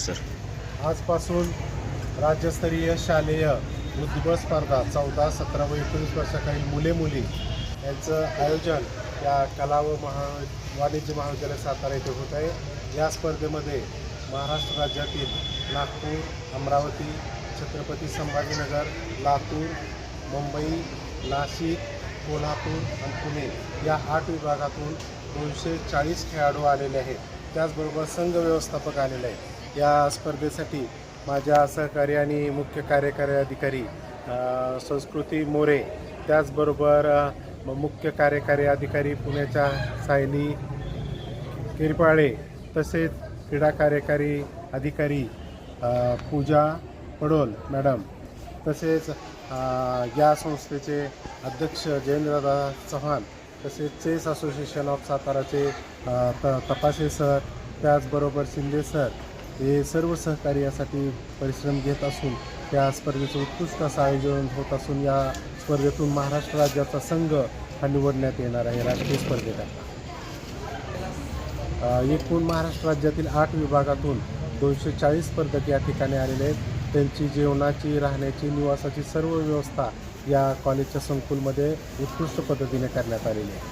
Sir. आजपासून राज्यस्तरीय शालेय बुद्धिबळ स्पर्धा चौदा सतरा व एकोणीस वर्षाखालील मुले मुली यांचं आयोजन या कला व महा वाणिज्य महाविद्यालय सातारा येथे होत आहे. या स्पर्धेमध्ये महाराष्ट्र राज्यातील नागपूर अमरावती छत्रपती संभाजीनगर लातूर मुंबई नाशिक कोल्हापूर आणि पुणे या आठ विभागातून दोनशे चाळीस खेळाडू आलेले आहेत. त्याचबरोबर संघ व्यवस्थापक आलेलं आहे या स्पर्धेसाठी माझ्या सहकारी आणि मुख्य कार्यकारी अधिकारी संस्कृती मोरे त्याचबरोबर म- मुख्य कार्यकारी अधिकारी पुण्याच्या सायली किरपाळे तसेच क्रीडा कार्यकारी अधिकारी पूजा पडोल मॅडम तसेच या संस्थेचे अध्यक्ष जयेंद्रदा चव्हाण तसेच चेस असोसिएशन ऑफ साताराचे त तपासे सर त्याचबरोबर शिंदे सर हे सर्व सहकारी यासाठी परिश्रम घेत असून त्या स्पर्धेचं उत्कृष्ट असं आयोजन होत असून या स्पर्धेतून महाराष्ट्र राज्याचा संघ हा निवडण्यात येणार आहे राष्ट्रीय स्पर्धेत एकूण महाराष्ट्र राज्यातील आठ विभागातून दोनशे चाळीस स्पर्धक या ठिकाणी आलेले आहेत. त्यांची जेवणाची राहण्याची निवासाची सर्व व्यवस्था या कॉलेजच्या संकुलमध्ये उत्कृष्ट पद्धतीने करण्यात आलेली आहे.